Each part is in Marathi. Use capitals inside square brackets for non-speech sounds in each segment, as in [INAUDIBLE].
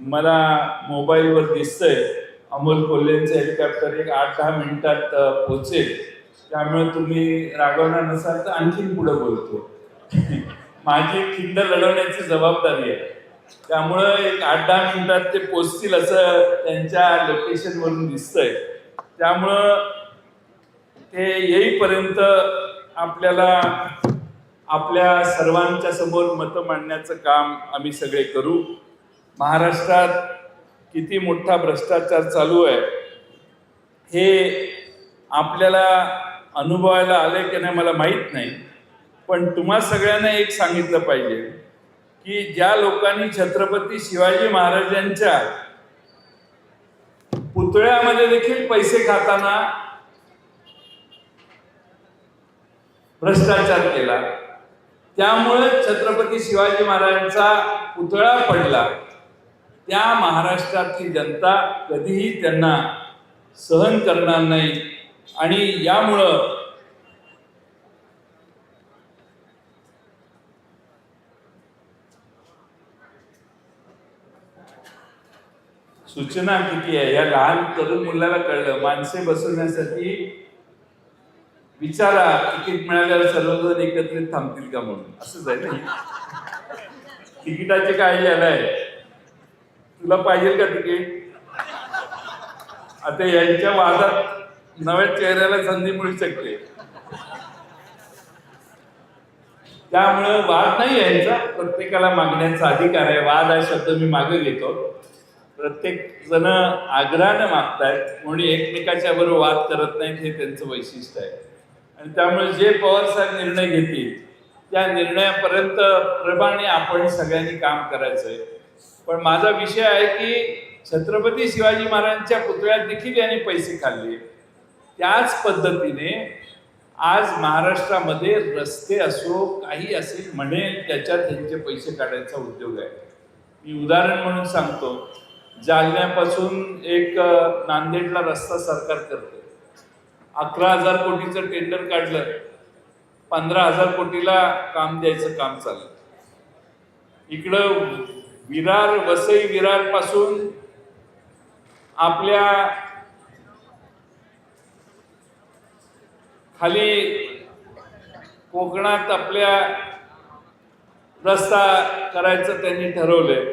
मला मोबाईलवर दिसतंय. अमोल कोल्हेंचं हेलिकॉप्टर एक आठ दहा मिनिटात पोचेल पोहोचेल. त्यामुळे तुम्ही रागवणार नसाल तर आणखीन पुढे बोलतो. [LAUGHS] माझी खिंड लढवण्याची जबाबदारी आहे. त्यामुळं एक आठ दहा मिनिटात ते पोचतील असं त्यांच्या लोकेशनवरून दिसतंय. त्यामुळं ते येईपर्यंत आपल्याला आपल्या सर्वांच्या समोर मतं मांडण्याचं काम आम्ही सगळे करू. महाराष्ट्रात किती मोठा भ्रष्टाचार चालू आहे हे आपल्याला अनुभवायला आले की नाही मला माहीत नाही. पण तुम्हा सगळ्यांना एक सांगितलं पाहिजे की ज्या लोकांनी छत्रपती शिवाजी महाराजांच्या पुतळ्यामध्ये देखील पैसे खाताना भ्रष्टाचार केला त्यामुळे छत्रपती शिवाजी महाराजांचा पुतळा पडला. त्या महाराष्ट्रातली जनता कधीही त्यांना सहन करणार नाही. आणि यामुळं सूचना किती आहे? या लहान तरुण मुलाला कळलं. माणसे बसवण्यासाठी विचारा तिकीट मिळाल्यावर सर्वजण एकत्रित थांबतील का म्हणून? असंच आहे ना? तिकिटाचे काय झालंय तुला पाहिजे का तिकीट? आता यांच्या वादात नव्या चेहऱ्याला संधी मिळू शकते. त्यामुळं वाद नाही यांचा. प्रत्येकाला मागण्याचा अधिकार आहे. वाद हा शब्द मी मागे घेतो. प्रत्येक जण आग्रहानं मागतायत कोणी एकमेकाच्या बरोबर वाद करत नाहीत हे त्यांचं वैशिष्ट्य आहे. आणि त्यामुळे जे पवार साहेब निर्णय घेतील त्या निर्णयापर्यंत प्रमाणे आपण सगळ्यांनी काम करायचंय. पण माझा विषय आहे की छत्रपती शिवाजी महाराजांच्या पुतळ्यात देखील यांनी पैसे खाल्ले. त्याच पद्धतीने आज महाराष्ट्रामध्ये रस्ते असो काही असेल म्हणे त्याच्यात त्यांचे पैसे काढायचा उद्योग आहे. मी उदाहरण म्हणून सांगतो. जालन्यापासून एक नांदेडला रस्ता सरकार करते. अकरा हजार कोटीचं टेंडर काढलं. पंधरा हजार कोटीला काम द्यायचं काम चाललं. इकडं विरार वसई विरारपासून आपल्या खाली कोकणात आपल्या रस्ता करायचं त्यांनी ठरवलंय.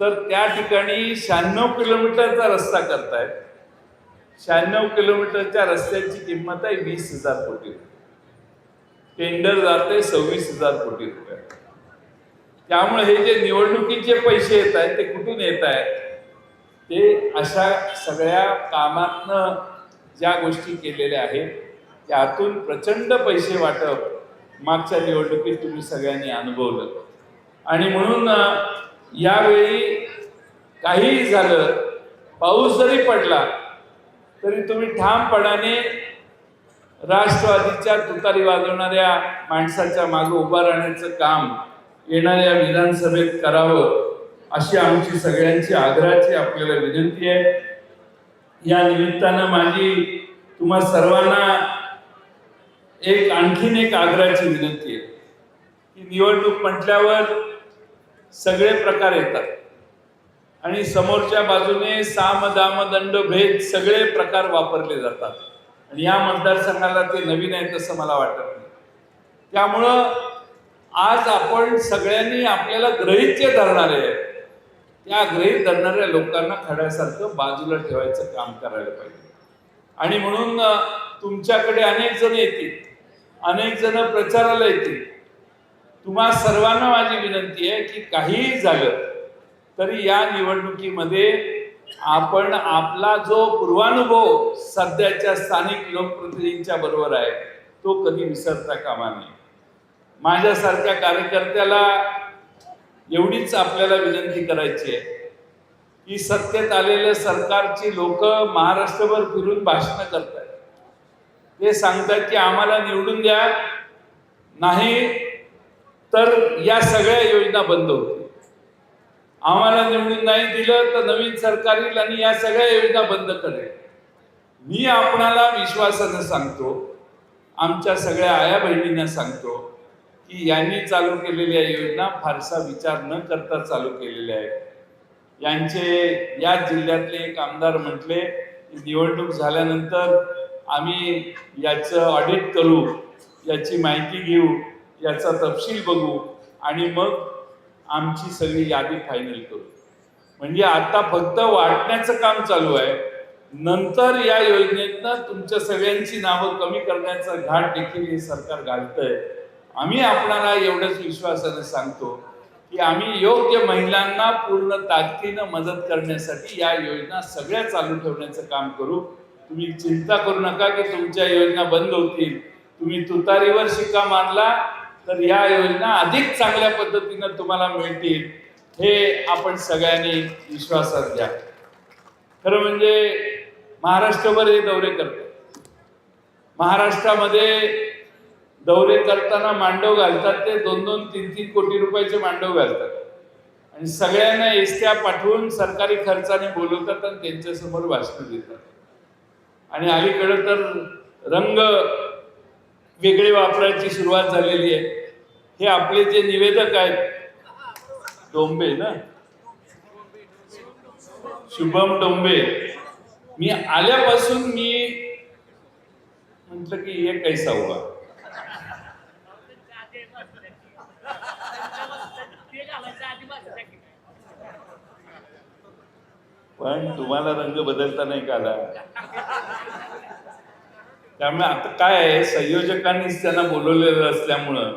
तर त्या ठिकाणी शहाण्णव किलोमीटरचा रस्ता करतायत. शहाण्णव किलोमीटरच्या रस्त्याची किंमत आहे वीस हजार कोटी रुपये. टेंडर जाते सव्वीस हजार कोटी रुपये. त्यामुळे हे जे निवडणुकीचे पैसे येत आहेत ते कुठून येत आहेत? ते अशा सगळ्या कामातनं ज्या गोष्टी केलेल्या आहेत त्यातून प्रचंड पैसे वाटप मागच्या निवडणुकीत तुम्ही सगळ्यांनी अनुभवलं. आणि म्हणून यावेळी काहीही झालं पाऊस जरी पडला तरी तुम्ही ठामपणाने राष्ट्रवादीच्या तुतारी वाजवणाऱ्या माणसाच्या मागे उभा राहण्याचं काम येणाऱ्या विधानसभेत करावं अशी आमची सगळ्यांची आग्रहाची आपल्याला विनंती आहे. या निमित्तानं माझी तुम्हा सर्वांना एक आणखीन एक आग्रहाची विनंती आहे. की निवडणूक म्हटल्यावर सगळे प्रकार येतात. आणि समोरच्या बाजूने साम दाम दंड भेद सगळे प्रकार वापरले जातात. आणि या मतदारसंघाला ते नवीन आहे तसं मला वाटत नाही. त्यामुळं आज आपण सगळ्यांनी आपल्याला ग्रहित्य धरणारे आहेत त्या ग्रहित धरणाऱ्या लोकांना खड्यासारखं बाजूला ठेवायचं काम करायला पाहिजे. आणि म्हणून तुमच्याकडे अनेक जण येतील अनेक जण प्रचाराला येतील. तुम्हा सर्वांना माझी विनंती आहे की काहीही झालं तरी या निवडणुकीमध्ये आपण आपला जो पूर्वानुभव सध्याच्या स्थानिक लोकप्रतिनिधींच्या बरोबर आहे तो कधी विसरता कामा नये. माझ्यासारख्या कार्यकर्त्याला एवढीच आपल्याला विनंती करायची आहे की सत्तेत आलेल्या सरकारची लोक महाराष्ट्रभर फिरून भाषणं करतात ते सांगतात की आम्हाला निवडून द्या नाही तर या सगळ्या योजना बंद होतील. आम्हाला निवडून नाही दिलं तर नवीन सरकार येईल आणि या सगळ्या योजना बंद करेल. मी आपणाला विश्वासानं सांगतो आमच्या सगळ्या आया बहिणींना सांगतो की यांनी चालू केलेल्या योजना फारसा विचार न करता चालू केलेल्या आहेत. यांचे या जिल्ह्यातले एक आमदार म्हटले की निवडणूक झाल्यानंतर आम्ही याचं ऑडिट करू याची माहिती घेऊ याचा तपशील बघू आणि मग आमची सगळी यादी फायनल करू. म्हणजे आता फक्त वाटण्याचं काम चालू आहे. नंतर या योजनेतनं तुमच्या सगळ्यांची नावं कमी करण्याचा घाट देखील हे सरकार घालतंय. आम्ही आपणाला एवढंच विश्वासाने सांगतो की आम्ही योग्य महिलांना पूर्ण ताकदीनं मदत करण्यासाठी या योजना सगळ्या चालू ठेवण्याचं काम करू. तुम्ही चिंता करू नका की तुमच्या योजना बंद होतील. तुम्ही तुतारीवर शिक्का मारला तर या योजना अधिक चांगल्या पद्धतीनं तुम्हाला मिळतील. हे आपण सगळ्यांनी विश्वासात घ्या. खरं म्हणजे महाराष्ट्रभर हे दौरे करतात. महाराष्ट्रामध्ये दौरे करताना मांडव घालतात ते दोन दोन तीन तीन कोटी रुपयाचे मांडव घालतात. आणि सगळ्यांना एसट्या पाठवून सरकारी खर्चाने बोलवतात आणि त्यांच्यासमोर भाषण देतात. आणि अलीकडं तर रंग वेगळे वापरायची सुरुवात झालेली आहे. हे आपले जे निवेदक आहेत डोंबे ना? शुभम डोंबे. मी आल्यापासून मी म्हटलं की हे कैसा हुआ? पण तुम्हाला रंग बदलता नाही का आला? त्यामुळे आता काय आहे संयोजकांनीच त्यांना बोलवलेलं असल्यामुळं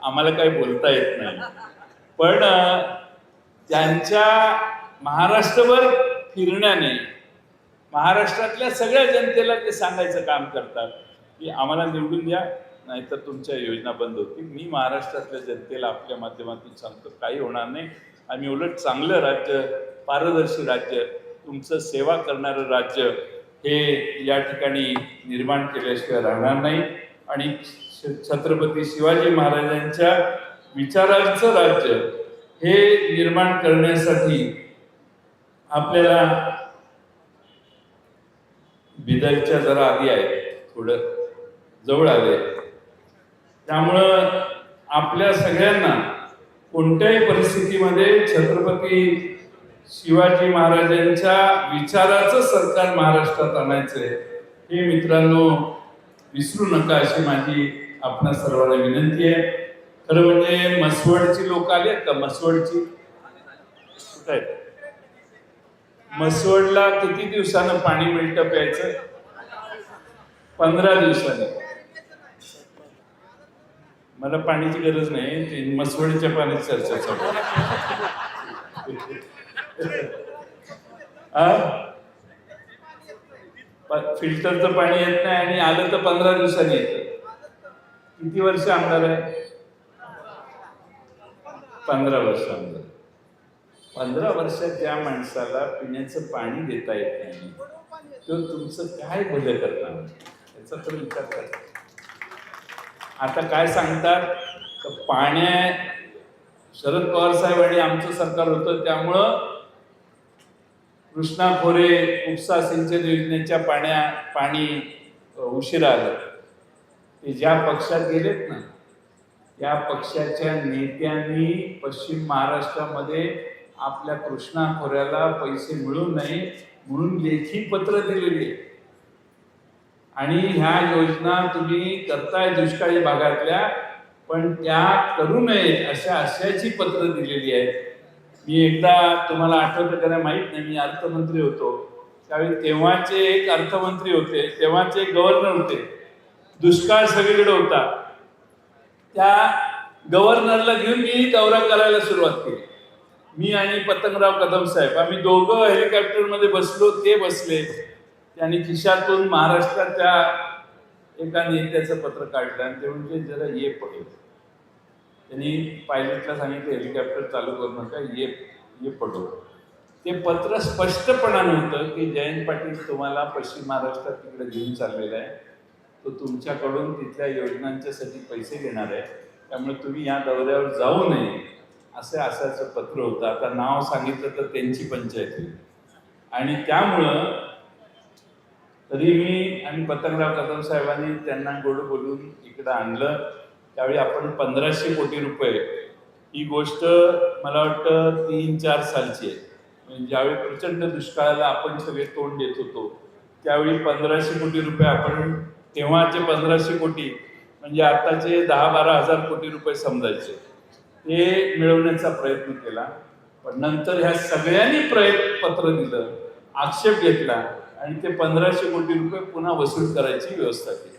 आम्हाला काही बोलता येत नाही. पण त्यांच्या महाराष्ट्रभर फिरण्याने महाराष्ट्रातल्या सगळ्या जनतेला ते सांगायचं काम करतात की आम्हाला निवडून द्या नाहीतर तुमच्या योजना बंद होतील. मी महाराष्ट्रातल्या जनतेला आपल्या माध्यमातून सांगतो काही होणार नाही. आम्ही उलट चांगलं राज्य पारदर्शी राज्य तुमचं सेवा करणारं राज्य हे या ठिकाणी निर्माण केल्याशिवाय राहणार नाही. आणि छत्रपती शिवाजी महाराजांच्या विचारांचं राज्य हे निर्माण करण्यासाठी आपल्याला बिदरच्या जरा आधी आहे थोडं जवळ आले त्यामुळं आपल्या सगळ्यांना कोणत्याही परिस्थितीमध्ये छत्रपती शिवाजी महाराजांच्या विचाराचं सरकार महाराष्ट्रात आणायचंय हे मित्रांनो विसरू नका अशी माझी आपणा सर्वांना विनंती आहे. खरं म्हणजे मसवडची लोक आले का? मसवडची मसवडला किती दिवसानं पाणी मिळतं प्यायचं? पंधरा दिवसाने. मला पाण्याची गरज नाही मसवडीच्या पाण्याची चर्चा चालू फिल्टरचं पाणी येत नाही आणि आलं तर पंधरा दिवसांनी येत. किती वर्ष आमदार आहे? पंधरा वर्ष आमदार पंधरा वर्षात ज्या माणसाला पिण्याचं पाणी देता येत नाही तो तुमचं काय भलं करणार? याचा तर विचार करा. आता काय सांगतात? तर पाण्या शरद पवार साहेब आणि आमचं सरकार होतं त्यामुळं कृष्णा खोरे उपसा सिंचन योजनेच्या पाण्या पाणी उशिरा आलं. ते ज्या पक्षात गेलेत ना त्या पक्षाच्या नेत्यांनी पश्चिम महाराष्ट्रामध्ये आपल्या कृष्णा खोऱ्याला पैसे मिळू नये म्हणून लेखी पत्र दिलेली. आहे आणि ह्या योजना तुम्ही करताय दुष्काळी भागातल्या पण त्या करू नये अशा आशयाची पत्र दिलेली आहेत. मी एकदा तुम्हाला आठवतं का माहीत नाही मी अर्थमंत्री होतो. त्यावेळी तेव्हाचे एक अर्थमंत्री होते तेव्हाचे एक गव्हर्नर होते. दुष्काळ सगळीकडे होता. त्या गव्हर्नरला घेऊन मी दौरा करायला सुरुवात केली. मी आणि पतंगराव कदम साहेब आम्ही दोघं हेलिकॉप्टरमध्ये बसलो ते बसले. त्यांनी खिशातून महाराष्ट्राच्या एका नेत्याचं पत्र काढलं आणि ते म्हणजे जरा ये पडेल त्यांनी पायलटला सांगितलं हेलिकॉप्टर चालू करू नका ये ये पडो ते पत्र स्पष्टपणानं होतं की जयंत पाटील तुम्हाला पश्चिम महाराष्ट्रात तिकडे घेऊन चाललेला आहे. तो तुमच्याकडून तिथल्या योजनांच्यासाठी पैसे घेणार आहे. त्यामुळे तुम्ही या दौऱ्यावर जाऊ नये. असं असायचं पत्र होतं. आता नाव सांगितलं तर त्यांची पंचायत होईल. आणि त्यामुळं तरी मी आणि पतंगराव कदम साहेबांनी त्यांना गोड बोलून इकडं आणलं. त्यावेळी आपण पंधराशे कोटी रुपये ही गोष्ट मला वाटतं तीन चार सालची आहे. म्हणजे ज्यावेळी प्रचंड दुष्काळाला आपण सगळे तोंड देत होतो त्यावेळी पंधराशे कोटी रुपये आपण तेव्हाचे पंधराशे कोटी म्हणजे आताचे दहा बारा हजार कोटी रुपये समजायचे ते मिळवण्याचा प्रयत्न केला. पण नंतर ह्या सगळ्यांनी प्रयत्न पत्र दिलं आक्षेप घेतला आणि ते पंधराशे कोटी रुपये पुन्हा वसूल करायची व्यवस्था केली.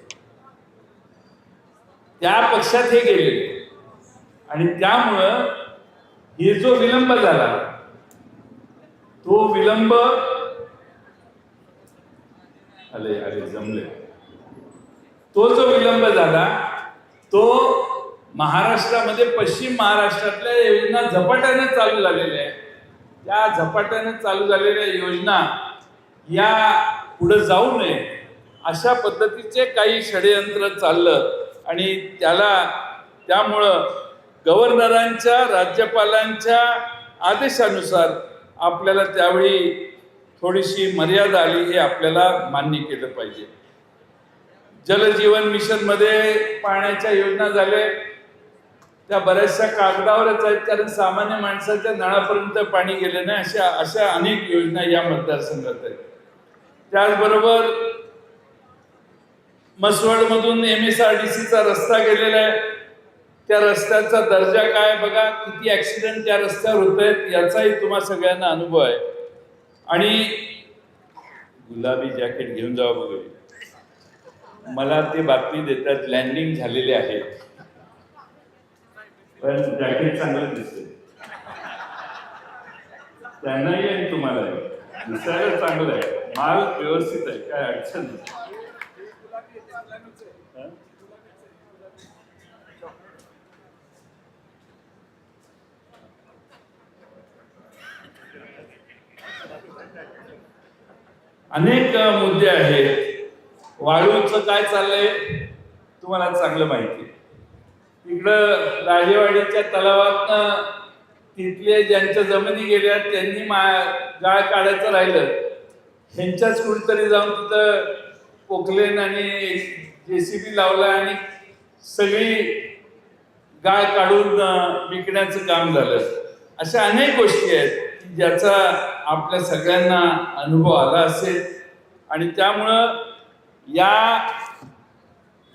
त्या पक्षात हे गेले. आणि त्यामुळं हे जो विलंब झाला तो विलंब अरे अरे जमले. तो जो विलंब झाला तो महाराष्ट्रामध्ये पश्चिम महाराष्ट्रातल्या योजना झपाट्याने चालू झालेल्या आहेत. त्या झपाट्याने चालू झालेल्या योजना या पुढे जाऊ नये अशा पद्धतीचे काही षडयंत्र चाललं. आणि त्याला त्यामुळं गव्हर्नरांच्या राज्यपालांच्या आदेशानुसार आपल्याला त्यावेळी थोडीशी मर्यादा आली हे आपल्याला मान्य केलं पाहिजे. जलजीवन मिशनमध्ये पाण्याच्या योजना झाल्या. त्या बऱ्याचशा कागदावरच आहेत कारण सामान्य माणसाच्या नळापर्यंत पाणी गेले नाही अशा अशा अनेक योजना या मतदारसंघात आहेत. त्याचबरोबर मसवडमधून एम एस आर डी सीचा रस्ता गेलेला आहे. त्या रस्त्याचा दर्जा काय बघा किती ऍक्सिडेंट त्या रस्त्यावर होत आहेत याचाही तुम्हा सगळ्यांना अनुभव आहे. आणि गुलाबी जॅकेट घेऊन जावं बघा. मला ते बातमी देतात लँडिंग झालेले आहे. पण जॅकेट चांगलं दिसते त्यांनाही आणि तुम्हाला दिसायला चांगलं आहे. माल व्यवस्थित आहे काय अडचण नाही. अनेक मुद्दे आहेत. वाळूचं काय चाललंय तुम्हाला चांगलं माहिती इकडं राजेवाडीच्या तलावात तिथले ज्यांच्या जमिनी गेल्या त्यांनी मा गाळ काढायचं राहिलं. ह्यांच्याच कुठेतरी जाऊन तिथं पोकलेन आणि जे सी बी लावला आणि सगळी गाळ काढून विकण्याचं काम झालं. अशा अनेक गोष्टी आहेत ज्याचा आपल्या सगळ्यांना अनुभव आला असेल. आणि त्यामुळं या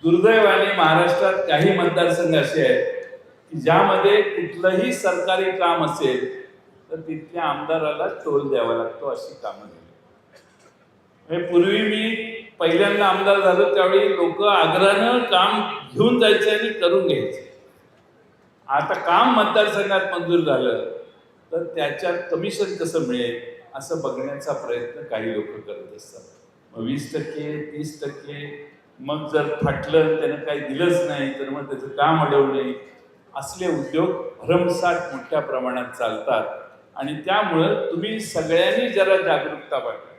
दुर्दैवाने महाराष्ट्रात काही मतदारसंघ असे आहेत की ज्यामध्ये कुठलंही सरकारी काम असेल तर तिथल्या आमदाराला टोल द्यावा लागतो अशी कामं झाली. म्हणजे पूर्वी मी पहिल्यांदा आमदार झालो त्यावेळी लोक आग्रहानं काम घेऊन जायचे आणि करून घ्यायचे. आता काम मतदारसंघात मंजूर झालं. तर त्याच्यात कमिशन कसं मिळेल असं बघण्याचा प्रयत्न काही लोक करत असतात. मग वीस टक्के तीस टक्के मग जर फाटलं त्यानं काही दिलंच नाही तर मग त्याचं काम अडवणे असले उद्योग भरमसाठ मोठ्या प्रमाणात चालतात आणि त्यामुळं तुम्ही सगळ्यांनी जरा जागरूकता बाळगा.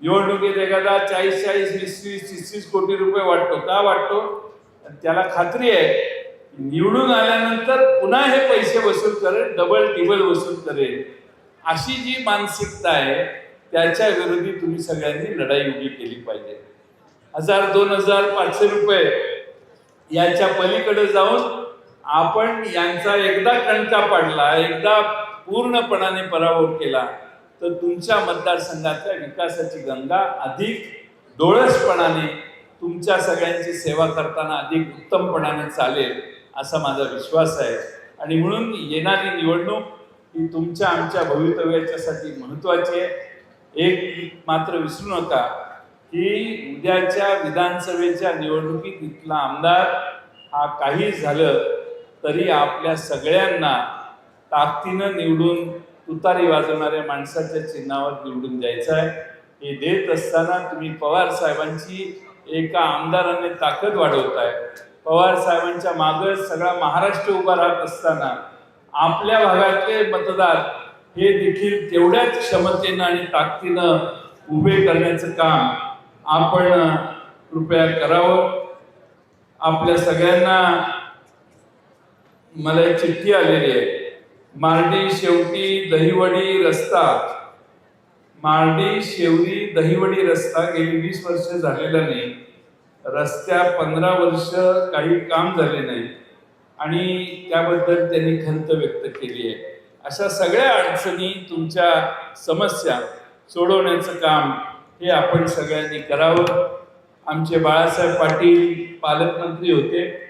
निवडणुकीत एखादा चाळीस चाळीस वीस वीस तीस तीस कोटी रुपये वाटतो. का वाटतो? आणि त्याला खात्री आहे. निवडून आल्यानंतर पुन्हा हे पैसे वसूल करेल डबल टिबल वसूल करेल. अशी जी मानसिकता आहे त्याच्या विरोधी तुम्ही सगळ्यांनी लढाई उभी केली पाहिजे. हजार दोन हजार पाचशे रुपये याच्या पलीकडे जाऊन आपण यांचा एकदा कणका पाडला एकदा पूर्णपणाने पराभव केला तर तुमच्या मतदारसंघातल्या विकासाची गंगा अधिक डोळसपणाने तुमच्या सगळ्यांची सेवा करताना अधिक उत्तमपणाने चालेल. असा माझा विश्वास आहे. आणि म्हणून येणारी निवडणूक ही तुमच्या आमच्या भवितव्याच्यासाठी महत्त्वाची आहे. एक मात्र विसरू नका की उद्याच्या विधानसभेच्या निवडणुकीत इथला आमदार हा काही झालं तरी आपल्या सगळ्यांना ताकदीनं निवडून तुतारी वाजवणाऱ्या माणसाच्या चिन्हावर निवडून द्यायचं आहे. हे देत असताना तुम्ही पवार साहेबांची एका आमदाराने ताकद वाढवताय. पवार साहेबांच्या मागे सगळा महाराष्ट्र उभा राहत असताना आपल्या भागातले मतदार हे देखील तेवढ्याच क्षमतेनं आणि ताकदीनं उभे करण्याचं काम आपण कृपया करावं. आपल्या सगळ्यांना मला एक चिठ्ठी आलेली आहे. मार्डी शेवटी दहिवडी रस्ता. मार्डी शेवटी दहिवडी रस्ता गेली वीस वर्ष झालेला नाही. रस्त्या पंधरा वर्ष काही काम झाले नाही. आणि त्याबद्दल त्यांनी खंत व्यक्त केली आहे. अशा सगळ्या अडचणी तुमच्या समस्या सोडवण्याचं काम हे आपण सगळ्यांनी करावं. आमचे बाळासाहेब पाटील पालकमंत्री होते.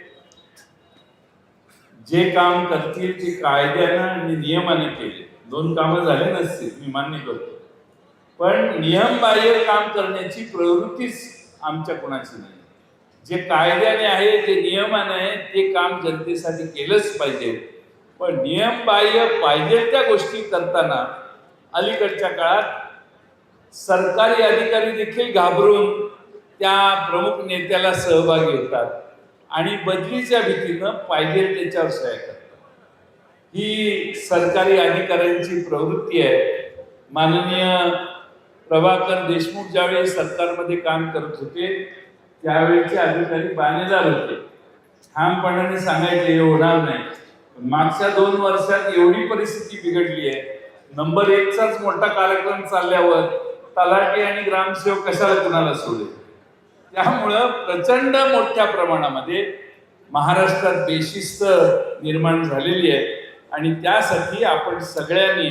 जे काम करतील ते कायद्यानं आणि नियमाने केले. दोन कामं झाले नसतील मी मान्य करतो. पण नियमबाह्य काम करण्याची प्रवृत्तीच आमच्या कोणाची नाही. जे कायद्याने आहे जे नियमाने आहे ते काम जनतेसाठी केलंच पाहिजे. पण नियमबाह्य पाहिजे त्या गोष्टी करताना अलीकडच्या काळात सरकारी अधिकारी देखील घाबरून त्या प्रमुख नेत्याला सहभागी होतात आणि बदलीच्या भीतीनं पाहिजे त्याच्यावर सह्या करतात. ही सरकारी अधिकाऱ्यांची प्रवृत्ती आहे. माननीय प्रभाकर देशमुख ज्यावेळी सरकारमध्ये काम करत होते त्यावेळेचे अधिकारी बानेदार होते. ठामपणाने सांगायचे हे होणार नाही. मागच्या दोन वर्षात एवढी परिस्थिती बिघडली आहे. नंबर एकचाच मोठा कार्यक्रम चालल्यावर तलाठी आणि ग्रामसेवक कशाला कुणाला सोडेल? त्यामुळं प्रचंड मोठ्या प्रमाणामध्ये महाराष्ट्रात बेशिस्त निर्माण झालेली आहे. आणि त्यासाठी आपण सगळ्यांनी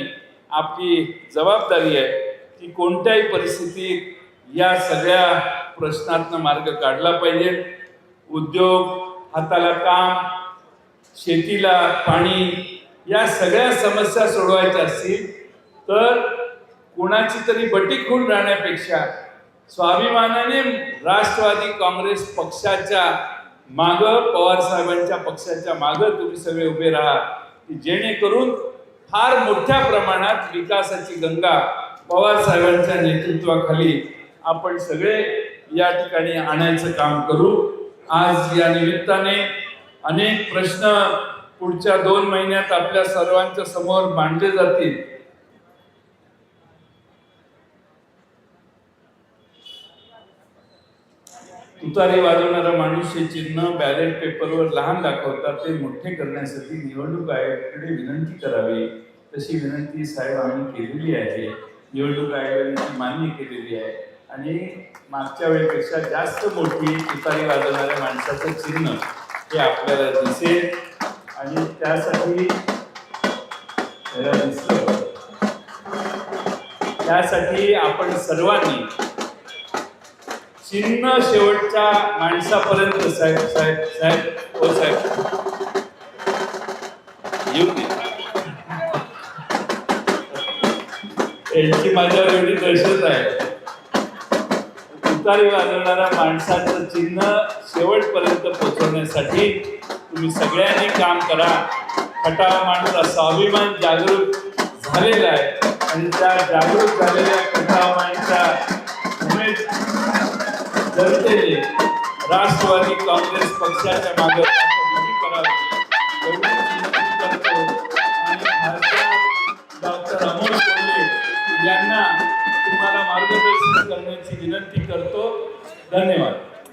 आपली जबाबदारी आहे की कोणत्याही परिस्थितीत या सगळ्या प्रश्नातनं मार्ग काढला पाहिजे. उद्योग हाताला काम शेतीला पाणी या सगळ्या समस्या सोडवायच्या असतील तर कोणाची तरी बटी खून राहण्यापेक्षा स्वाभिमानाने राष्ट्रवादी काँग्रेस पक्षाच्या माग पवार साहेबांच्या पक्षाच्या माग तुम्ही सगळे उभे राहा जेणेकरून फार मोठ्या प्रमाणात विकासाची गंगा पवार साहेबांच्या नेतृत्वाखाली आपण सगळे या ठिकाणी आणायचं काम करू. आज या निमित्ताने अनेक प्रश्न पुढच्या दोन महिन्यात आपल्या सर्वांच्या समोर मांडले जातील. तुतारी वाजवणारा माणूस हे चिन्ह बॅलेट पेपरवर लहान दाखवतात ते मोठे करण्यासाठी निवडणूक आयोगाकडे विनंती करावी. तशी विनंती साहेब आम्ही केलेली आहे. निवडणूक आयोगाने मान्य केलेली आहे. आणि मागच्या वेळेपेक्षा जास्त मोठी तुतारी वाजवणाऱ्या माणसाचं चिन्ह हे आपल्याला दिसेल. आणि त्यासाठी दिसलं. त्यासाठी आपण सर्वांनी चिन्ह शेवटच्या माणसापर्यंत साहेब साहेब साहेब हो साहेब. येऊ दे. यांची माझ्यावर एवढी दहशत आहे. तुतारी वाजवणाऱ्या माणसाचं चिन्ह शेवटपर्यंत पोहोचवण्यासाठी तुम्ही सगळ्यांनी काम करा. खटाव माणसा स्वाभिमान जागृत झालेला आहे. आणि त्या जागरूक झालेल्या खटाव माणसा उमेद जनतेने राष्ट्रवादी काँग्रेस पक्षाच्या मागे करावी. डॉक्टर अमोल कोल्हे यांना तुम्हाला मार्गदर्शन करण्याची विनंती करतो. धन्यवाद.